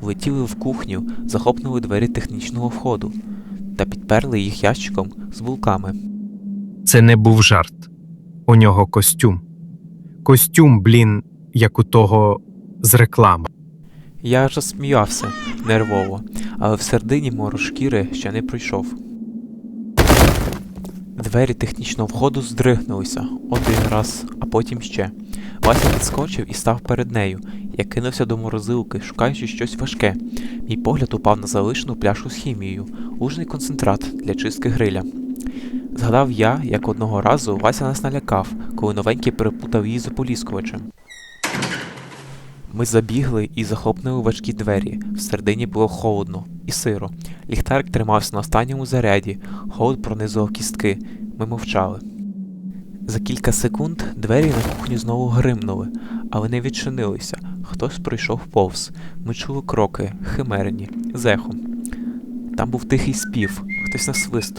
влетіли в кухню, захопнули двері технічного входу та підперли їх ящиком з булками. Це не був жарт. У нього костюм. Костюм, блін, як у того з реклами. Я аж сміявся нервово, але всередині морошкіри ще не пройшов. Двері технічного входу здригнулися один раз, а потім ще. Вася підскочив і став перед нею. Я кинувся до морозилки, шукаючи щось важке. Мій погляд упав на залишену пляшку з хімією, лужний концентрат для чистки гриля. Згадав я, як одного разу Вася нас налякав, коли новенький перепутав її з ополіскувачем. Ми забігли і захопнули важкі двері. Всередині було холодно і сиро. Ліхтарик тримався на останньому заряді, холод пронизував кістки. Ми мовчали. За кілька секунд двері на кухню знову гримнули, але не відчинилися. Хтось пройшов повз. Ми чули кроки, химерні, зехом. Там був тихий спів, хтось насвистував.